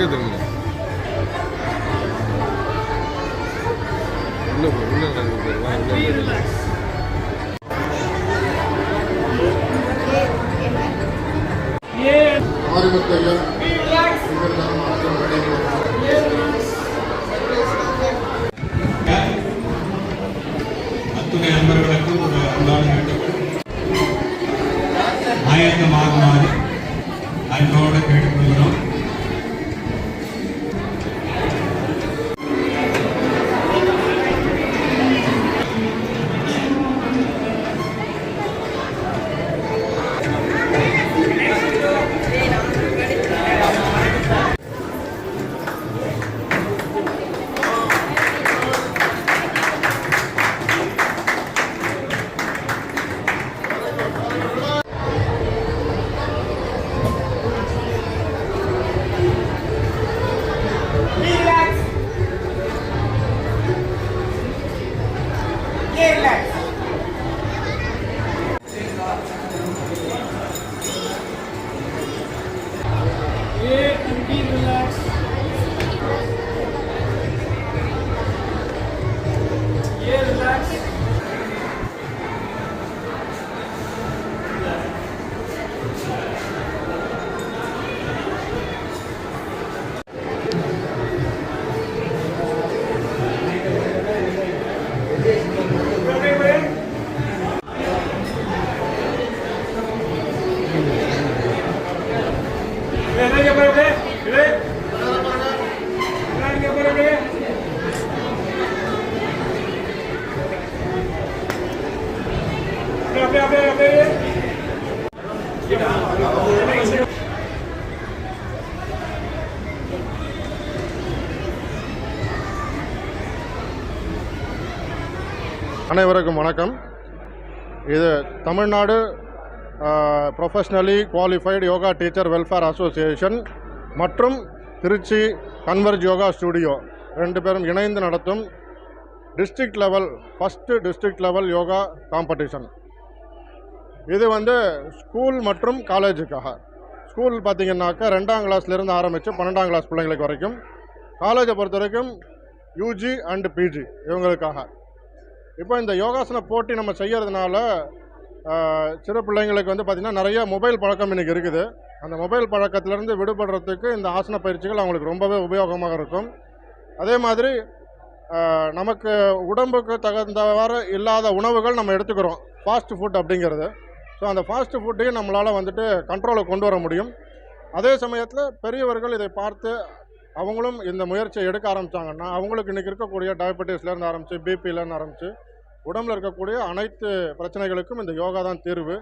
இல்லை உள்ள போ உள்ள நடக்குது பாரு. வா, அத்துணை ஒரு அன்பான வேண்டுகோள் ஆயத்தமாகுமாறு அன்போடு கேட்டுக்கொள்கிறோம். இல்ல அனைவருக்கும் வணக்கம். இது Tamil Nadu professionally qualified yoga teacher welfare association மற்றும் திருச்சி கன்வர்ஜ் யோகா ஸ்டுடியோ ரெண்டு பேரும் இணைந்து நடத்தும் district level first district level yoga competition இது வந்து ஸ்கூல் மற்றும் காலேஜுக்காக ஸ்கூல் பார்த்தீங்கன்னாக்கா ரெண்டாம் கிளாஸ்லேருந்து ஆரம்பித்து பன்னெண்டாம் கிளாஸ் பிள்ளைங்களுக்கு வரைக்கும். காலேஜை பொறுத்த வரைக்கும் யூஜி அண்ட் பிஜி இவங்களுக்காக. இப்போ இந்த யோகாசன போட்டி நம்ம செய்கிறதுனால சிறு பிள்ளைங்களுக்கு வந்து பார்த்திங்கன்னா நிறைய மொபைல் பழக்கம் இன்றைக்கி இருக்குது. அந்த மொபைல் பழக்கத்திலேருந்து விடுபடுறதுக்கு இந்த ஆசன பயிற்சிகள் அவங்களுக்கு ரொம்பவே உபயோகமாக இருக்கும். அதே மாதிரி நமக்கு உடம்புக்கு தகுந்தவாறு இல்லாத உணவுகள் நம்ம எடுத்துக்கிறோம். ஃபாஸ்ட் ஃபுட் அப்படிங்கிறது. ஸோ அந்த ஃபாஸ்ட் ஃபுட்டையும் நம்மளால் வந்துட்டு கண்ட்ரோலை கொண்டு வர முடியும். அதே சமயத்தில் பெரியவர்கள் இதை பார்த்து அவங்களும் இந்த முயற்சியை எடுக்க ஆரம்பித்தாங்கன்னா அவங்களுக்கு இன்றைக்கி இருக்கக்கூடிய டயபெட்டிஸ்லேருந்து ஆரம்பித்து பிபிலேருந்து ஆரம்பித்து உடம்புல இருக்கக்கூடிய அனைத்து பிரச்சனைகளுக்கும் இந்த யோகா தான் தீர்வு.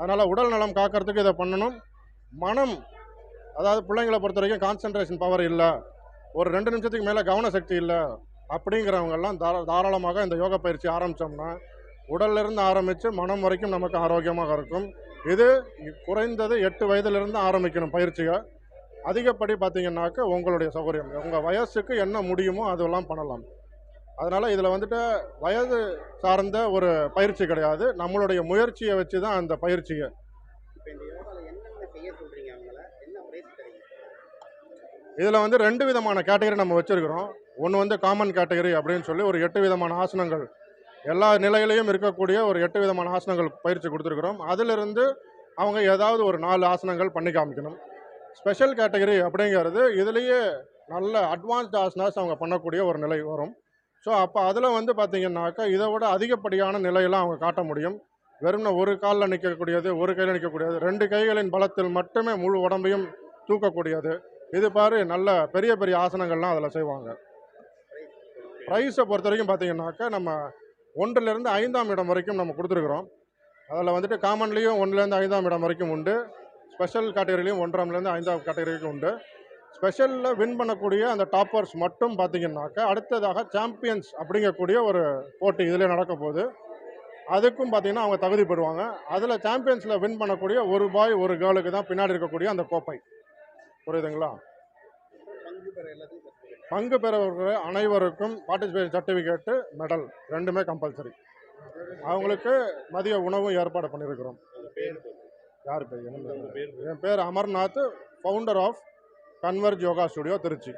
அதனால் உடல் நலம் காக்கிறதுக்கு இதை பண்ணணும். மனம் அதாவது பிள்ளைங்களை பொறுத்த வரைக்கும் கான்சன்ட்ரேஷன் பவர் இல்லை. ஒரு ரெண்டு நிமிஷத்துக்கு மேலே கவன சக்தி இல்லை. அப்படிங்கிறவங்கெல்லாம் தாரா தாராளமாக இந்த யோகா பயிற்சி ஆரம்பித்தோம்னா உடல்ல இருந்து ஆரம்பித்து மனம் வரைக்கும் நமக்கு ஆரோக்கியமாக இருக்கும். இது குறைந்தது எட்டு வயதிலிருந்து ஆரம்பிக்கணும் பயிற்சியை அதிகப்படி பார்த்தீங்கன்னாக்க உங்களுடைய சௌகரியம். உங்கள் வயசுக்கு என்ன முடியுமோ அதெல்லாம் பண்ணலாம். அதனால் இதில் வந்துட்டு வயது சார்ந்த ஒரு பயிற்சி கிடையாது. நம்மளுடைய முயற்சியை வச்சு தான் அந்த பயிற்சியை இதில் வந்து ரெண்டு விதமான கேட்டகரி நம்ம வச்சுருக்கிறோம். ஒன்று வந்து காமன் கேட்டகரி அப்படின்னு சொல்லி ஒரு எட்டு விதமான ஆசனங்கள் எல்லா நிலையிலையும் இருக்கக்கூடிய ஒரு எட்டு விதமான ஆசனங்கள் பயிற்சி கொடுத்துருக்குறோம். அதிலிருந்து அவங்க ஏதாவது ஒரு நாலு ஆசனங்கள் பண்ணி காமிக்கணும். ஸ்பெஷல் கேட்டகரி அப்படிங்கிறது இதுலேயே நல்ல அட்வான்ஸ்ட் ஆசனாஸ் அவங்க பண்ணக்கூடிய ஒரு நிலை வரும். ஸோ அப்போ அதில் வந்து பார்த்திங்கன்னாக்கா இதை விட அதிகப்படியான நிலையெல்லாம் அவங்க காட்ட முடியும். வெறும்ன ஒரு காலில் நிற்கக்கூடியது ஒரு கையில் நிற்கக்கூடியது ரெண்டு கைகளின் பலத்தில் மட்டுமே முழு உடம்பையும் தூக்கக்கூடியது. இது பாரு நல்ல பெரிய பெரிய ஆசனங்கள்லாம் அதில் செய்வாங்க. ப்ரைஸை பொறுத்த வரைக்கும் பார்த்தீங்கன்னாக்கா நம்ம ஒன்றுலேருந்து ஐந்தாம் இடம் வரைக்கும் நம்ம கொடுத்துருக்குறோம். அதில் வந்துட்டு காமன்லேயும் ஒன்றுலேருந்து ஐந்தாம் இடம் வரைக்கும் உண்டு. ஸ்பெஷல் கேட்டகரிலையும் ஒன்றாம்லேருந்து ஐந்தாம் கேட்டகரிக்கும் உண்டு. ஸ்பெஷலில் வின் பண்ணக்கூடிய அந்த டாப்பர்ஸ் மட்டும் பார்த்தீங்கன்னாக்கா அடுத்ததாக சாம்பியன்ஸ் அப்படிங்கக்கூடிய ஒரு போட்டி இதில் நடக்க போகுது. அதுக்கும் பார்த்தீங்கன்னா அவங்க தகுதி பெறுவாங்க. அதில் சாம்பியன்ஸில் வின் பண்ணக்கூடிய ஒரு பாய் ஒரு கேர்ளுக்கு தான் பின்னாடி இருக்கக்கூடிய அந்த கோப்பை. புரியுதுங்களா? பங்கு பெறவர்கள் அனைவருக்கும் பார்ட்டிசிபேஷன் சர்டிஃபிகேட்டு மெடல் ரெண்டுமே கம்பல்சரி அவங்களுக்கு மதிய உணவும் ஏற்பாடு பண்ணியிருக்கிறோம். யார் பேர்? என்ன பேர்? என் பேர் Amarnath founder of converge yoga studio Trichy.